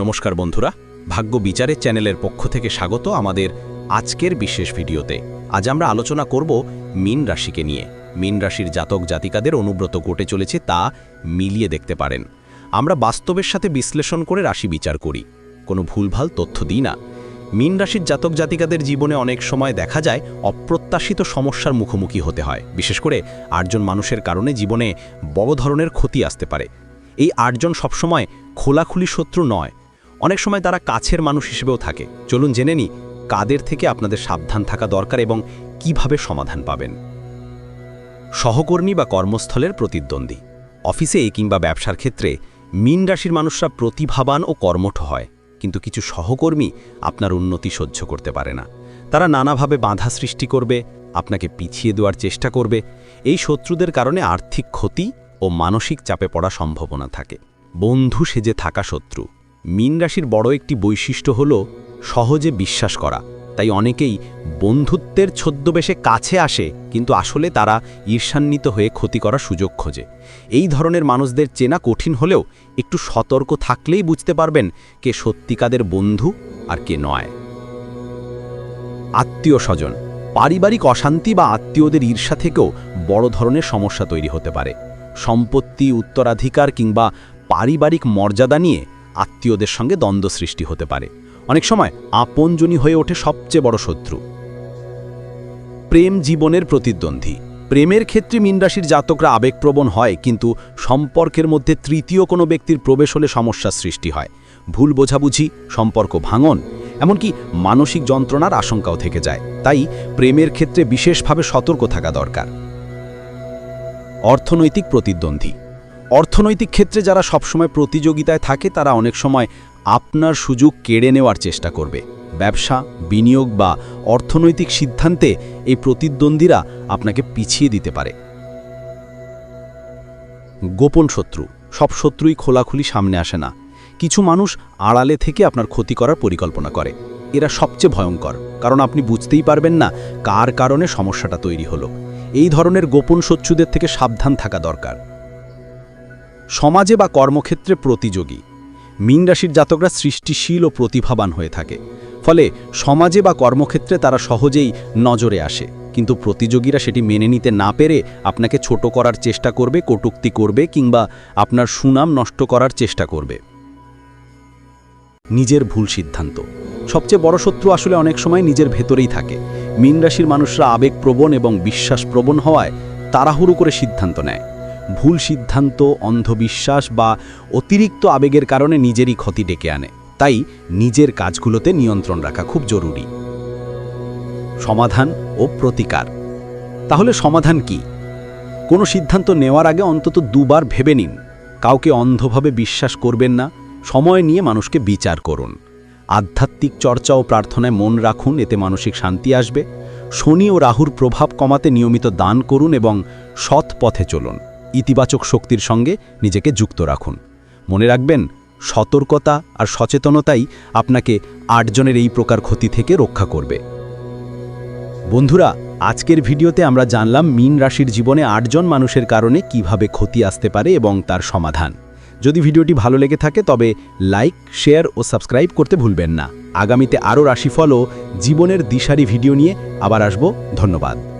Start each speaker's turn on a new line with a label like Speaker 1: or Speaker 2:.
Speaker 1: নমস্কার বন্ধুরা, ভাগ্য বিচারের চ্যানেলের পক্ষ থেকে স্বাগত আমাদের আজকের বিশেষ ভিডিওতে। আজ আমরা আলোচনা করব মীন রাশিকে নিয়ে। মীন রাশির জাতক জাতিকাদের অনুব্রত ঘটে চলেছে তা মিলিয়ে দেখতে পারেন। আমরা বাস্তবের সাথে বিশ্লেষণ করে রাশি বিচার করি। কোনো ভুলভাল তথ্য দিই না। মীন রাশির জাতক জাতিকাদের জীবনে অনেক সময় দেখা যায় অপ্রত্যাশিত সমস্যার মুখোমুখি হতে হয়। বিশেষ করে আটজন মানুষের কারণে জীবনে বড় ধরনের ক্ষতি আসতে পারে। এই আটজন সবসময় খোলাখুলি শত্রু নয়। অনেক সময় তারা কাছের মানুষ হিসেবেও থাকে। চলুন জেনে নি কাদের থেকে আপনাদের সাবধান থাকা দরকার এবং কীভাবে সমাধান পাবেন। সহকর্মী বা কর্মস্থলের প্রতিদ্বন্দ্বী। অফিসে কিংবা ব্যবসার ক্ষেত্রে মীন রাশির মানুষরা প্রতিভাবান ও কর্মঠ হয়, কিন্তু কিছু সহকর্মী আপনার উন্নতি সহ্য করতে পারে না। তারা নানাভাবে বাধা সৃষ্টি করবে, আপনাকে পিছিয়ে দেওয়ার চেষ্টা করবে। এই শত্রুদের কারণে আর্থিক ক্ষতি ও মানসিক চাপে পড়া সম্ভাবনা থাকে। বন্ধু সেজে থাকা শত্রু। মীন রাশির বড় একটি বৈশিষ্ট্য হল সহজে বিশ্বাস করা। তাই অনেকেই বন্ধুত্বের ছদ্মবেশে কাছে আসে, কিন্তু আসলে তারা ঈর্ষান্বিত হয়ে ক্ষতি করার সুযোগ খোঁজে। এই ধরনের মানুষদের চেনা কঠিন হলেও একটু সতর্ক থাকলেই বুঝতে পারবেন কে সত্যিকাদের বন্ধু আর কে নয়। আত্মীয় স্বজন পারিবারিক অশান্তি বা আত্মীয়দের ঈর্ষা থেকেও বড় ধরনের সমস্যা তৈরি হতে পারে। সম্পত্তি, উত্তরাধিকার কিংবা পারিবারিক মর্যাদা নিয়ে আত্মীয়দের সঙ্গে দ্বন্দ্ব সৃষ্টি হতে পারে। অনেক সময় আপনজনী হয়ে ওঠে সবচেয়ে বড় শত্রু। প্রেম জীবনের প্রতিদ্বন্দ্বী। প্রেমের ক্ষেত্রে মীনরাশির জাতকরা আবেগপ্রবণ হয়, কিন্তু সম্পর্কের মধ্যে তৃতীয় কোনো ব্যক্তির প্রবেশ হলে সমস্যার সৃষ্টি হয়। ভুল বোঝাবুঝি, সম্পর্ক ভাঙন, এমনকি মানসিক যন্ত্রণার আশঙ্কাও থেকে যায়। তাই প্রেমের ক্ষেত্রে বিশেষভাবে সতর্ক থাকা দরকার। অর্থনৈতিক প্রতিদ্বন্দ্বী। অর্থনৈতিক ক্ষেত্রে যারা সবসময় প্রতিযোগিতায় থাকে, তারা অনেক সময় আপনার সুযোগ কেড়ে নেওয়ার চেষ্টা করবে। ব্যবসা, বিনিয়োগ বা অর্থনৈতিক সিদ্ধান্তে এই প্রতিদ্বন্দ্বীরা আপনাকে পিছিয়ে দিতে পারে। গোপন শত্রু, সব শত্রুই খোলাখুলি সামনে আসে না। কিছু মানুষ আড়ালে থেকে আপনার ক্ষতি করার পরিকল্পনা করে। এরা সবচেয়ে ভয়ঙ্কর, কারণ আপনি বুঝতেই পারবেন না কার কারণে সমস্যাটা তৈরি হলো। এই ধরনের গোপন শত্রুদের থেকে সাবধান থাকা দরকার। সমাজে বা কর্মক্ষেত্রে প্রতিযোগী। মীন রাশির জাতকরা সৃষ্টিশীল ও প্রতিভাবান হয়ে থাকে। ফলে সমাজে বা কর্মক্ষেত্রে তারা সহজেই নজরে আসে। কিন্তু প্রতিযোগীরা সেটি মেনে নিতে না পেরে আপনাকে ছোট করার চেষ্টা করবে, কটুক্তি করবে কিংবা আপনার সুনাম নষ্ট করার চেষ্টা করবে। নিজের ভুল সিদ্ধান্ত। সবচেয়ে বড় শত্রু আসলে অনেক সময় নিজের ভেতরেই থাকে। মীন রাশির মানুষরা আবেগপ্রবণ এবং বিশ্বাসপ্রবণ হওয়ায় তাড়াহুড়ো করে সিদ্ধান্ত নেয়। ভুল সিদ্ধান্ত, অন্ধবিশ্বাস বা অতিরিক্ত আবেগের কারণে নিজেরই ক্ষতি ডেকে আনে। তাই নিজের কাজগুলোতে নিয়ন্ত্রণ রাখা খুব জরুরি। সমাধান ও প্রতিকার। তাহলে সমাধান কি? কোনো সিদ্ধান্ত নেওয়ার আগে অন্তত দুবার ভেবে নিন। কাউকে অন্ধভাবে বিশ্বাস করবেন না। সময় নিয়ে মানুষকে বিচার করুন। আধ্যাত্মিক চর্চা ও প্রার্থনায় মন রাখুন, এতে মানসিক শান্তি আসবে। শনি ও রাহুর প্রভাব কমাতে নিয়মিত দান করুন এবং সৎ পথে চলুন। ইতিবাচক শক্তির সঙ্গে নিজেকে যুক্ত রাখুন। মনে রাখবেন, সতর্কতা আর সচেতনতাই আপনাকে আটজনের এই প্রকার ক্ষতি থেকে রক্ষা করবে। বন্ধুরা, আজকের ভিডিওতে আমরা জানলাম মীন রাশির জীবনে আটজন মানুষের কারণে কীভাবে ক্ষতি আসতে পারে এবং তার সমাধান। যদি ভিডিওটি ভালো লেগে থাকে, তবে লাইক, শেয়ার ও সাবস্ক্রাইব করতে ভুলবেন না। আগামীতে আরও রাশিফল ও জীবনের দিশারি ভিডিও নিয়ে আবার আসব। ধন্যবাদ।